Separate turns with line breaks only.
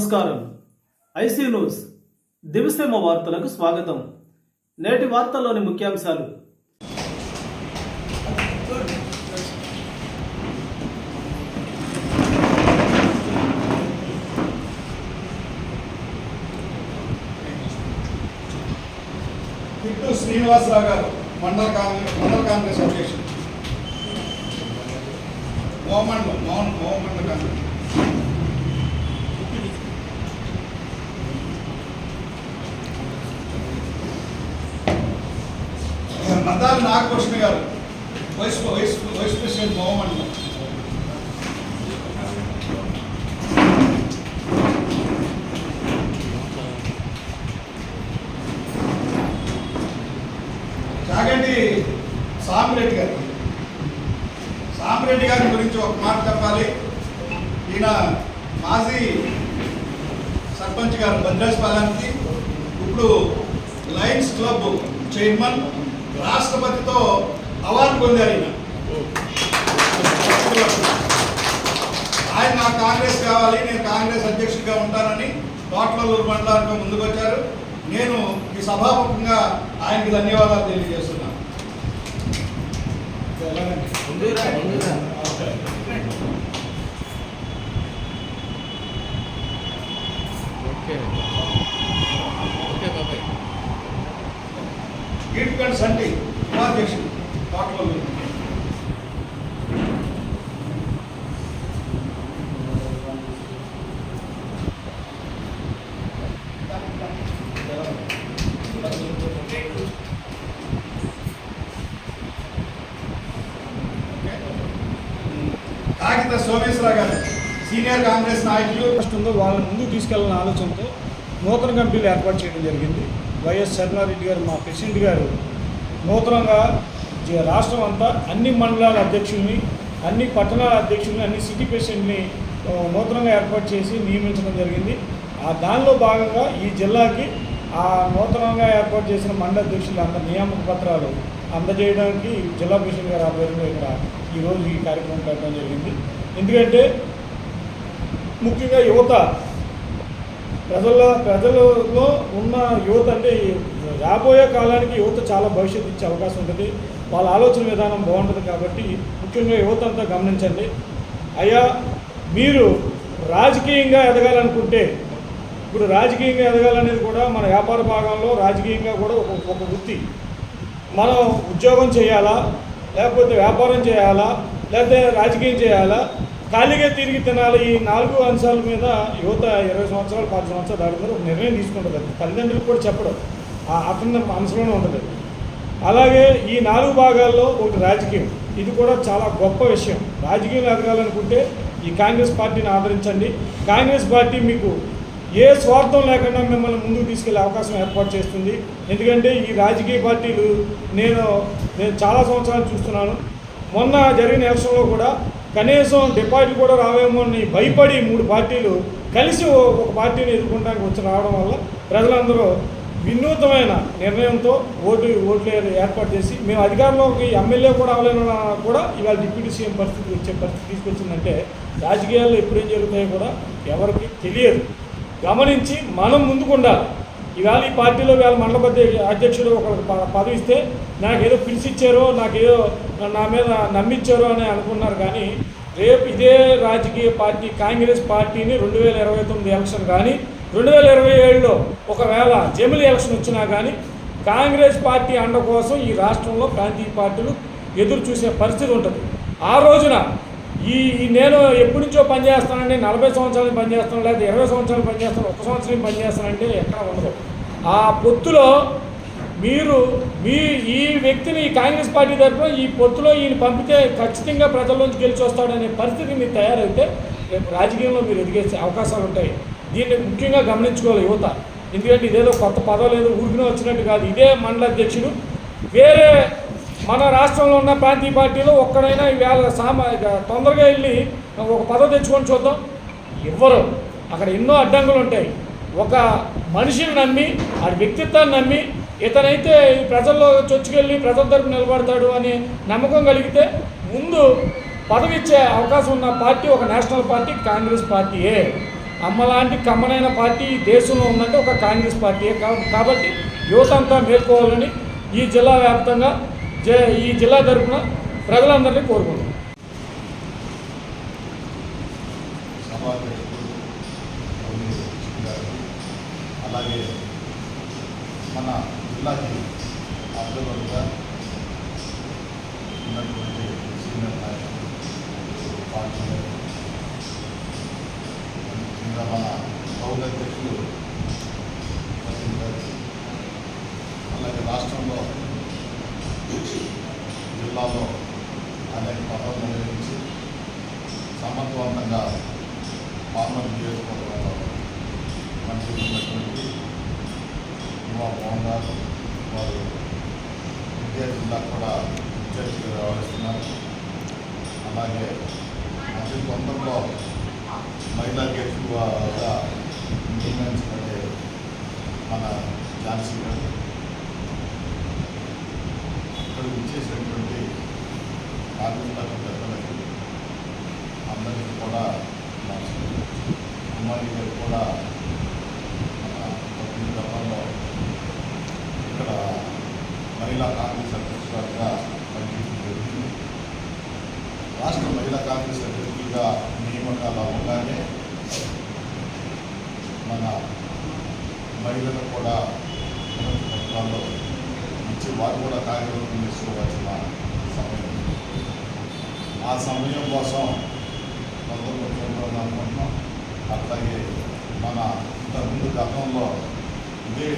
నమస్కారం. IC news. దివిసేమ వార్తలకు స్వాగతం. నేటి వార్తల్లోని ముఖ్యాంశాలు.
కిట్టు శ్రీనివాసరావు గారు మండల కాంగ్రెస్ మండల కాంగ్రెస్ అధ్యక్షుడు. Mohan Mohan Mohan Congress. Maddali Nagabhushan garu. Vice vice vice president Mohan జాగండి Samireddy గారు. సామిరెడ్డి గారి గురించి ఒక మాట చెప్పాలి. ఈయన మాజీ సర్పంచ్ గారు భద్రాజపాలెంకి ఇప్పుడు లయన్స్ క్లబ్ చైర్మన్ రాష్ట్రపతితో అవార్డు పొందారు ఆయన నాకు కాంగ్రెస్ కావాలి నేను కాంగ్రెస్ అధ్యక్షుడిగా ఉంటానని తోటలూరు మండలానికి ముందుకు వచ్చారు నేను ఈ సభాముఖంగా ఆయనకి ధన్యవాదాలు తెలియజేస్తున్నాను గీట్కండ్ సంటి ఉపాధ్యక్షుడు తోటలూరు కాగిత సోమేశ్వరరావు గారు సీనియర్ కాంగ్రెస్ నాయకులు
ఫస్ట్ ఉందో వాళ్ళని ముందుకు తీసుకెళ్ళాలనే ఆలోచనతో నూతన కమిటీలు ఏర్పాటు చేయడం జరిగింది. వైఎస్ శర్మారెడ్డి గారు మా ప్రెసిడెంట్ గారు నూతనంగా రాష్ట్రం అంతా అన్ని మండలాల అధ్యక్షుల్ని అన్ని పట్టణాల అధ్యక్షుల్ని అన్ని సిటీ ప్రెసిడెంట్ని నూతనంగా ఏర్పాటు చేసి నియమించడం జరిగింది. ఆ దానిలో భాగంగా ఈ జిల్లాకి ఆ నూతనంగా ఏర్పాటు చేసిన మండల అధ్యక్షులు అంత నియామక పత్రాలు అందజేయడానికి జిల్లా ప్రెసిడెంట్ గారు ఆధ్వర్యంలో ఇక్కడ ఈరోజు ఈ కార్యక్రమం పెట్టడం జరిగింది. ఎందుకంటే ముఖ్యంగా యువత ప్రజల ప్రజలలో ఉన్న యువత అంటే రాబోయే కాలానికి యువత చాలా భవిష్యత్తు ఇచ్చే అవకాశం ఉంటుంది. వాళ్ళ ఆలోచన విధానం బాగుంటుంది కాబట్టి ముఖ్యంగా యువత అంతా గమనించండి. అయ్యా మీరు రాజకీయంగా ఎదగాలనుకుంటే ఇప్పుడు రాజకీయంగా ఎదగాలనేది కూడా మన వ్యాపార భాగంలో రాజకీయంగా కూడా ఒక ఒక వృత్తి. మనం ఉద్యోగం చేయాలా? లేకపోతే వ్యాపారం చేయాలా? లేకపోతే రాజకీయం చేయాలా? ఖాళీగా తిరిగి తినాలి. ఈ నాలుగు అంశాల మీద యువత ఇరవై సంవత్సరాలు పది సంవత్సరాలు దాని మీద ఒక నిర్ణయం తీసుకుంటుంది అది తల్లిదండ్రులకు కూడా చెప్పడం. ఆ అతని మనసులోనే ఉంటుంది అలాగే ఈ నాలుగు భాగాల్లో ఒకటి రాజకీయం. ఇది కూడా చాలా గొప్ప విషయం. రాజకీయంలో ఎదగాలనుకుంటే ఈ కాంగ్రెస్ పార్టీని ఆదరించండి. కాంగ్రెస్ పార్టీ మీకు ఏ స్వార్థం లేకుండా మిమ్మల్ని ముందుకు తీసుకెళ్ళే అవకాశం ఏర్పాటు చేస్తుంది. ఎందుకంటే ఈ రాజకీయ పార్టీలు నేను నేను చాలా సంవత్సరాలు చూస్తున్నాను. మొన్న జరిగిన ఎలక్షన్లో కూడా కనీసం డిపాజిట్ కూడా రావేమో అని భయపడి మూడు పార్టీలు కలిసి ఒక పార్టీని ఎదుర్కొనడానికి వచ్చి రావడం వల్ల ప్రజలందరూ వినూతమైన నిర్ణయంతో ఓటు ఓట్లు ఏర్పాటు చేసి మేము అధికారంలోకి ఎమ్మెల్యే కూడా అవ్వలేను కూడా ఇవాళ డిప్యూటీ సీఎం పరిస్థితి వచ్చే పరిస్థితి తీసుకొచ్చిందంటే రాజకీయాల్లో ఎప్పుడేం జరుగుతాయో కూడా ఎవరికి తెలియదు. గమనించి మనం ముందుకు ఉండాలి. ఇవాళ ఈ పార్టీలో ఇవాళ మండల అధ్యక్షుడు ఒక పదవి ఇస్తే నాకేదో పిలిచిచ్చారో నాకేదో నా మీద నమ్మించారో అని అనుకున్నారు కానీ రేపు ఇదే రాజకీయ పార్టీ కాంగ్రెస్ పార్టీని రెండు వేల ఇరవై తొమ్మిది ఎలక్షన్ కానీ రెండు వేల ఇరవై ఏడులో ఒకవేళ జమిలి ఎలక్షన్ వచ్చినా కానీ కాంగ్రెస్ పార్టీ అండ కోసం ఈ రాష్ట్రంలో ప్రాంతీయ పార్టీలు ఎదురు చూసే పరిస్థితి ఉంటుంది. ఆ రోజున ఈ ఈ నేను ఎప్పటి నుంచో పనిచేస్తానంటే నలభై సంవత్సరాలు పనిచేస్తాను లేదా ఇరవై సంవత్సరాలు పనిచేస్తాను ఒక సంవత్సరం పనిచేస్తానంటే ఎక్కడ ఉండదు. ఆ పొత్తులో మీరు మీ ఈ వ్యక్తిని ఈ కాంగ్రెస్ పార్టీ తరఫున ఈ పొత్తులో ఈయన పంపితే ఖచ్చితంగా ప్రజల్లోంచి గెలిచి వస్తాడనే పరిస్థితి మీరు తయారైతే రేపు రాజకీయంలో మీరు ఎదిగే అవకాశాలు ఉంటాయి. దీన్ని ముఖ్యంగా గమనించుకోవాలి యువత. ఎందుకంటే ఇదేదో కొత్త పదవి లేదు ఊరికినే వచ్చినట్టు కాదు. ఇదే మండల అధ్యక్షుడు. వేరే మన రాష్ట్రంలో ఉన్న ప్రాంతీయ పార్టీలో ఒక్కడైనా ఈవేళ సామా తొందరగా వెళ్ళి ఒక పదవి తెచ్చుకొని చూద్దాం. ఇవ్వరు అక్కడ ఎన్నో అడ్డంకులు ఉంటాయి. ఒక మనిషిని నమ్మి ఆ వ్యక్తిత్వాన్ని నమ్మి ఇతనైతే ఈ ప్రజల్లో చొచ్చుకెళ్ళి ప్రజల తరపు నిలబడతాడు అని నమ్మకం కలిగితే ముందు పదవి ఇచ్చే అవకాశం ఉన్న పార్టీ ఒక నేషనల్ పార్టీ కాంగ్రెస్ పార్టీయే. అమ్మలాంటి కమ్మనైన పార్టీ ఈ దేశంలో ఉందంటే ఒక కాంగ్రెస్ పార్టీయే కాబట్టి యువత అంతా మేల్కోవాలని ఈ జిల్లా వ్యాప్తంగా ఈ జిల్లా తరఫున ప్రజలందరినీ కోరుకుంటున్నాం.
అలాగే మన జిల్లాకి అబ్జర్వర్గా ఉన్నటువంటి సీనియర్ నాయకులు పార్టీ ఇంకా మన పౌర అధ్యక్షులు అలాగే రాష్ట్రంలో జిల్లాలో అనేక పదవులు నిర్వహించి సమర్థవంతంగా పార్లమెంట్ నియోజకవర్గంలో పనిచేస్తున్నటువంటి యువ మోహన్ గారు వారు విద్యా జిల్లా కూడా విద్యార్థిగా వ్యవహరిస్తున్నారు. అలాగే అతి తొందరలో మహిళా అధ్యక్షుడుగా నియమించబడే మన ఝాన్సీ గారు. ఇక్కడ విచ్చేసినటువంటి కాంగ్రెస్ పెద్దలకు అందరికీ కూడా నమస్కారం కుమారి గారు కూడా మన తొమ్మిది గతంలో ఇక్కడ మహిళా కాంగ్రెస్ అధ్యక్షురాలుగా పనిచేయడం జరిగింది రాష్ట్ర మహిళా కాంగ్రెస్ అధ్యక్షులుగా నియామకాలు అవ్వగానే మన మహిళలకు కూడా పత్రాల్లో ఇచ్చి వారు కూడా కార్యక్రమం తీసుకోవాల్సిన సమయం. ఆ సమయం కోసం కొంతమంది అనుకుంటున్నాం అట్లాగే మన ఇంతకుముందు గతంలో ఇదే